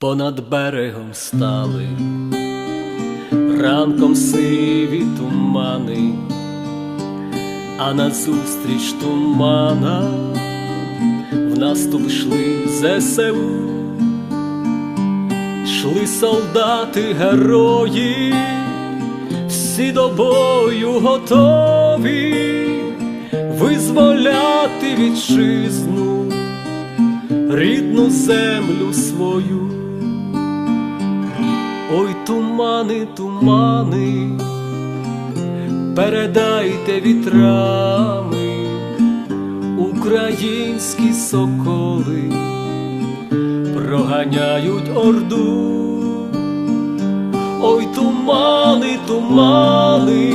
Понад берегом стали, ранком сиві тумани, а назустріч тумана в наступ йшли ЗСУ, йшли солдати, герої, всі до бою готові визволяти вітчизну, рідну землю свою. Ой, тумани, тумани, передайте вітрами українські соколи проганяють орду. Ой, тумани, тумани,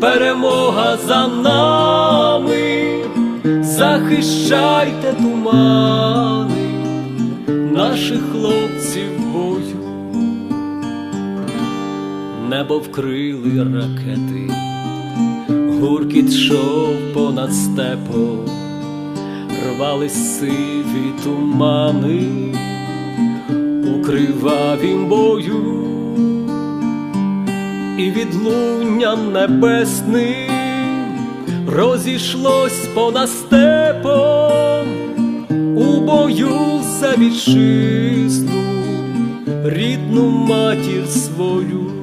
перемога за нами, захищайте тумани, наших хлопців Небо вкрили ракети, гуркіт шов понад степом, рвались сиві тумани. У кривавім бою, і відлунням небесним розійшлось понад степом. У бою за вітчизну, рідну матір свою.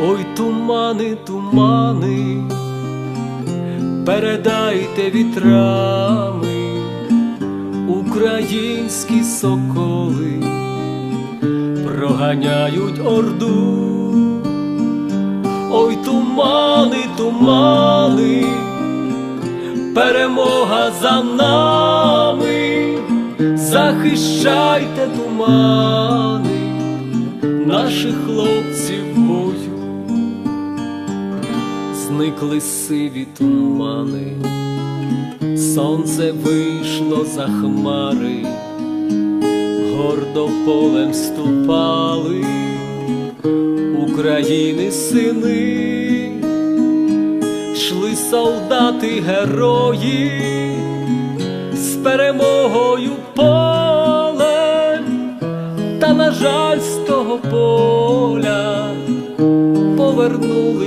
Ой, тумани, тумани, передайте вітрами українські соколи проганяють орду. Ой, тумани, тумани, перемога за нами, захищайте тумани, наших хлопців Зникли сиві тумани, сонце вийшло за хмари, гордо полем ступали. України сини, йшли солдати герої. З перемогою полем, та, на жаль, з того поля повернулись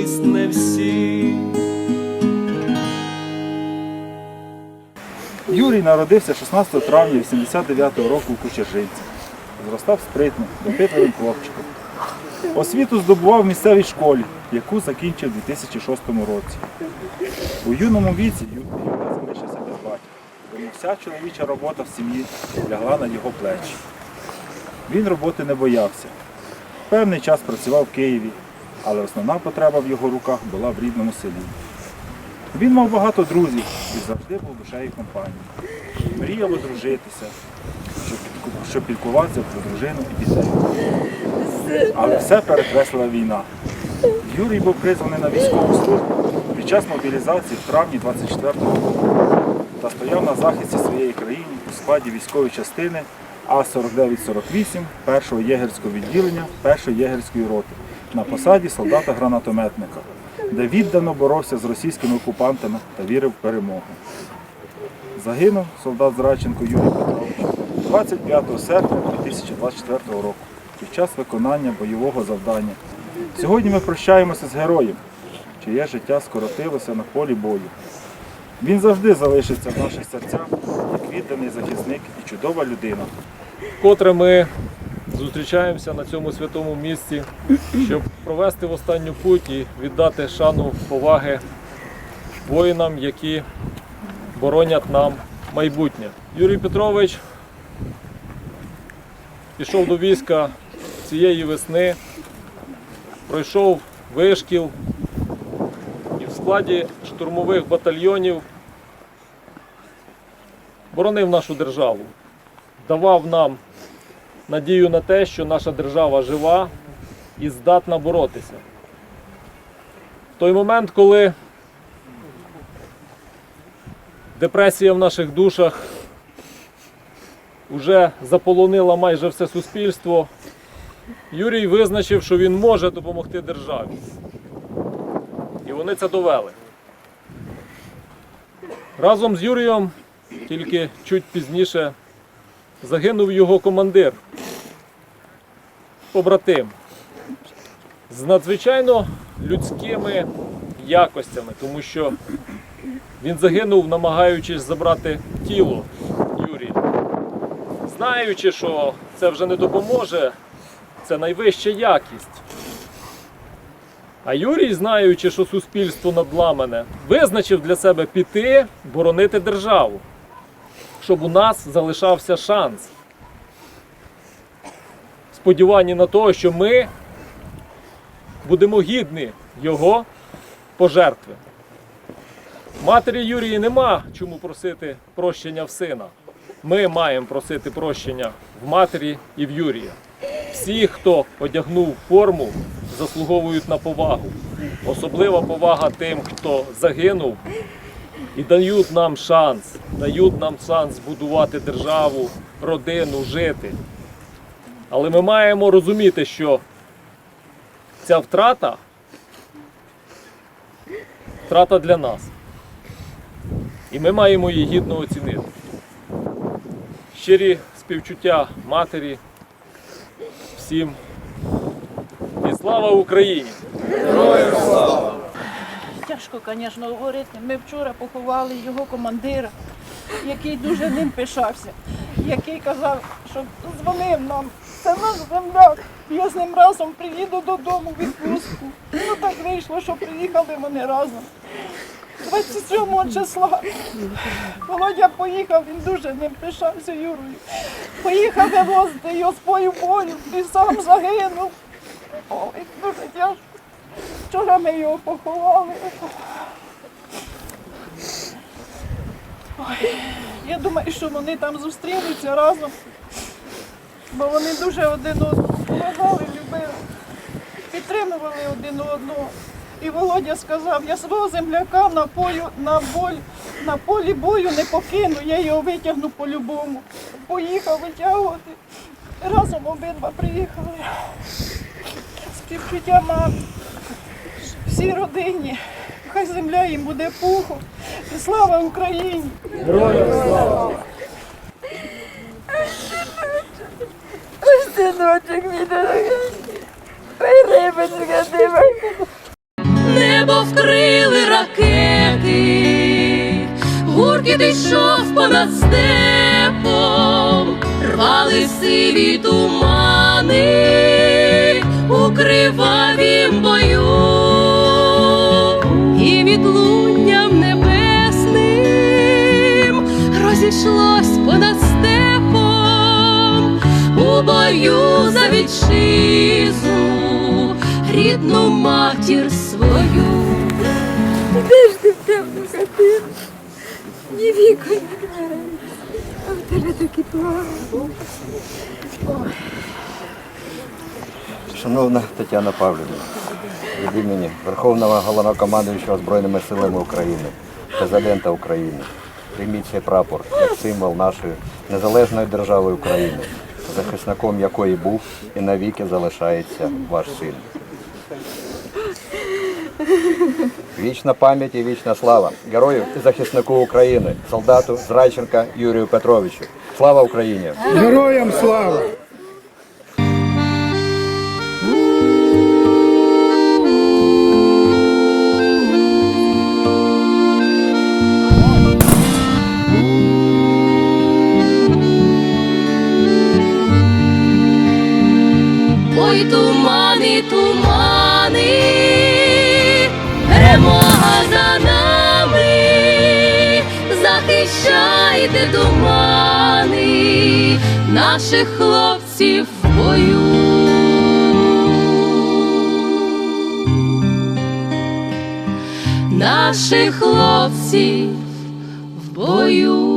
Юрій народився 16 травня 89 року у Кучержинці. Зростав спритним, допитливим хлопчиком. Освіту здобував в місцевій школі, яку закінчив у 2006 році. У юному віці Юрій залишився без батька, тому вся чоловіча робота в сім'ї лягла на його плечі. Він роботи не боявся. Певний час працював в Києві, але основна потреба в його руках була в рідному селі. Він мав багато друзів і завжди був душею компанії. Мріяв одружитися, щоб, піклуватися про дружину і дітей. Але все перекреслила війна. Юрій був призваний на військову службу під час мобілізації в травні 24-го року та стояв на захисті своєї країни у складі військової частини А-4948 1-го єгерського відділення 1-ї єгерської роти на посаді солдата-гранатометника, де віддано боровся з російськими окупантами та вірив в перемогу. Загинув солдат Зрадченко Юрій Петрович 25 серпня 2024 року під час виконання бойового завдання. Сьогодні ми прощаємося з героєм, чиє життя скоротилося на полі бою. Він завжди залишиться в наших серцях як відданий захисник і чудова людина. Вкотре ми зустрічаємося на цьому святому місці, щоб провести в останню путь і віддати шану поваги воїнам, які боронять нам майбутнє. Юрій Петрович пішов до війська цієї весни, пройшов вишкіл і в складі штурмових батальйонів боронив нашу державу, давав нам надію на те, що наша держава жива і здатна боротися. В той момент, коли депресія в наших душах вже заполонила майже все суспільство, Юрій визначив, що він може допомогти державі. І вони це довели. Разом з Юрієм, тільки чуть пізніше, загинув його командир, побратим, з надзвичайно людськими якостями, тому що він загинув, намагаючись забрати тіло Юрія. Знаючи, що це вже не допоможе, це найвища якість. А Юрій, знаючи, що суспільство надламане, визначив для себе піти боронити державу, щоб у нас залишався шанс. Сподівання на те, що ми будемо гідні його пожертви. Матері Юрії нема чому просити прощення в сина. Ми маємо просити прощення в матері і в Юрія. Всі, хто одягнув форму, заслуговують на повагу. Особлива повага тим, хто загинув і дають нам шанс, дають нам шанс збудувати державу, родину, жити. Але ми маємо розуміти, що ця втрата втрата для нас. І ми маємо її гідно оцінити. Щирі співчуття матері всім. І слава Україні! Тяжко, звісно, говорити. Ми вчора поховали його командира, який дуже ним пишався, який казав, що дзвонив нам. Це наш земляк. Я з ним разом приїду додому в відпустку. Ну так вийшло, що приїхали вони разом. 27 числа Володя поїхав, він дуже ним пишався Юрою. Поїхав вивозити його з бою бою і сам загинув. Ой, дуже тяжко. Вчора ми його поховали. Ой, я думаю, що вони там зустрінуться разом, бо вони дуже один одного допомагали, любили, підтримували один одного. І Володя сказав, я свого земляка на, полю, на, боль, на полі бою не покину, я його витягну по-любому. Поїхав витягувати. Разом обидва приїхали. Співчуття мати всій родині. Хай земля їм буде пухом. І слава Україні! Синочок мій дорогий, ой, рибочка ти моя. Небо вкрили ракети, гуркіт йшов понад степом, рвали сиві тумани у відлунням небесним розійшлось понад степом у бою за вітчизну, рідну матір свою. Де ж ти в темну хатину? Ні віку, ні двері. А в тебе такі плани. Шановна Тетяна Павлівна, від імені Верховного Головнокомандуючого Збройними силами України, Президента України, прийміть цей прапор як символ нашої незалежної держави України, захисником якої був і навіки залишається ваш син. Вічна пам'ять і вічна слава герою і захиснику України, солдату Зрайченка Юрію Петровичу. Слава Україні! Героям слава! Тумани, перемога за нами, захищайте тумани наших хлопців в бою. Наших хлопців в бою.